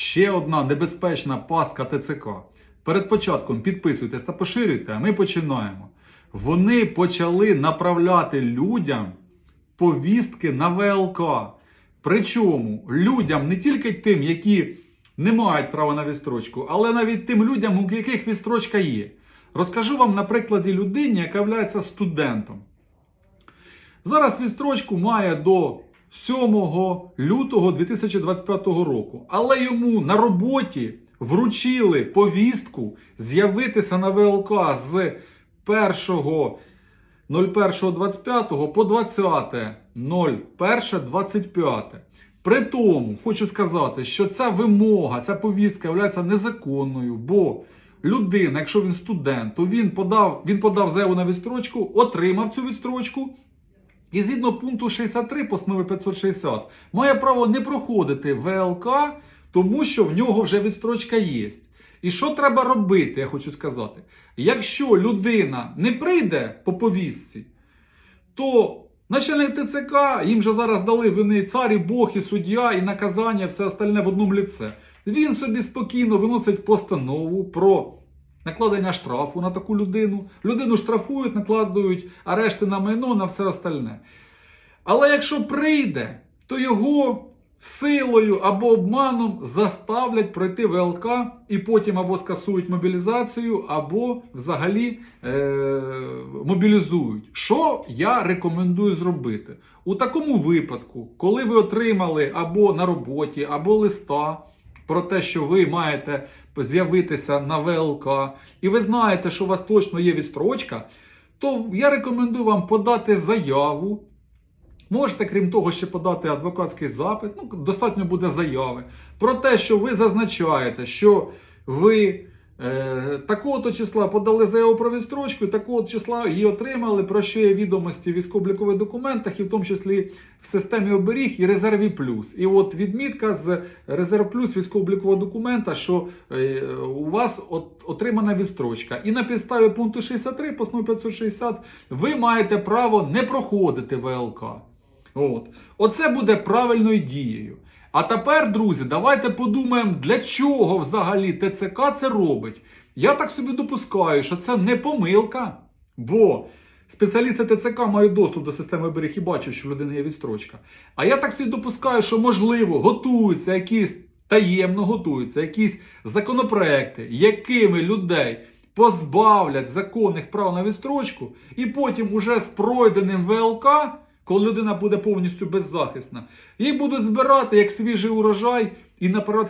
Ще одна небезпечна пастка ТЦК. Перед початком підписуйтесь та поширюйте, а ми починаємо. Вони почали направляти людям повістки на ВЛК. Причому людям не тільки тим, які не мають права на відстрочку, але навіть тим людям, у яких відстрочка є. Розкажу вам на прикладі людині, яка є студентом. Зараз відстрочку має до 7 лютого 2025 року, але йому на роботі вручили повістку з'явитися на ВЛК з 1.01.25 по 20.01.25. При тому хочу сказати, що ця вимога, ця повістка є незаконною, бо людина, якщо він студент, то він подав, він подав заяву на відстрочку, отримав цю відстрочку. І згідно пункту 63 постанови 560 має право не проходити ВЛК, тому що в нього вже відстрочка є. І що треба робити, я хочу сказати. Якщо людина не прийде по повістці, то начальник ТЦК їм же зараз дали вини цар і Бог, і суддя, і наказання, все остальне в одному ліце. Він собі спокійно виносить постанову про накладення штрафу на таку людину. Людину штрафують, накладують арешти на майно, на все остальне. Але якщо прийде, то його силою або обманом заставлять пройти ВЛК і потім або скасують мобілізацію, або взагалі е- мобілізують. Що я рекомендую зробити? У такому випадку, коли ви отримали або на роботі, або листа про те, що ви маєте з'явитися на ВЛК, і ви знаєте, що у вас точно є відстрочка, то я рекомендую вам подати заяву. Можете, крім того, ще подати адвокатський запит. Ну, достатньо буде заяви. Про те, що ви зазначаєте, що ви такого-то числа подали заяву про відстрочку, такого числа її отримали, про що є відомості в військово-облікових документах, і в тому числі в системі оберіг і резерві плюс. І от відмітка з резерв плюс військово-облікового документа, що е, у вас отримана відстрочка. І на підставі пункту 63 постанови 560 ви маєте право не проходити ВЛК. От. Оце буде правильною дією. А тепер, друзі, давайте подумаємо, для чого взагалі ТЦК це робить. Я так собі допускаю, що це не помилка, бо спеціалісти ТЦК мають доступ до системи оберіг і бачать, що в людини є відстрочка. А я так собі допускаю, що можливо готуються якісь таємно готуються якісь законопроекти, якими людей позбавлять законних прав на відстрочку, і потім уже з пройденим ВЛК коли людина буде повністю беззахисна, їх будуть збирати як свіжий урожай і направляти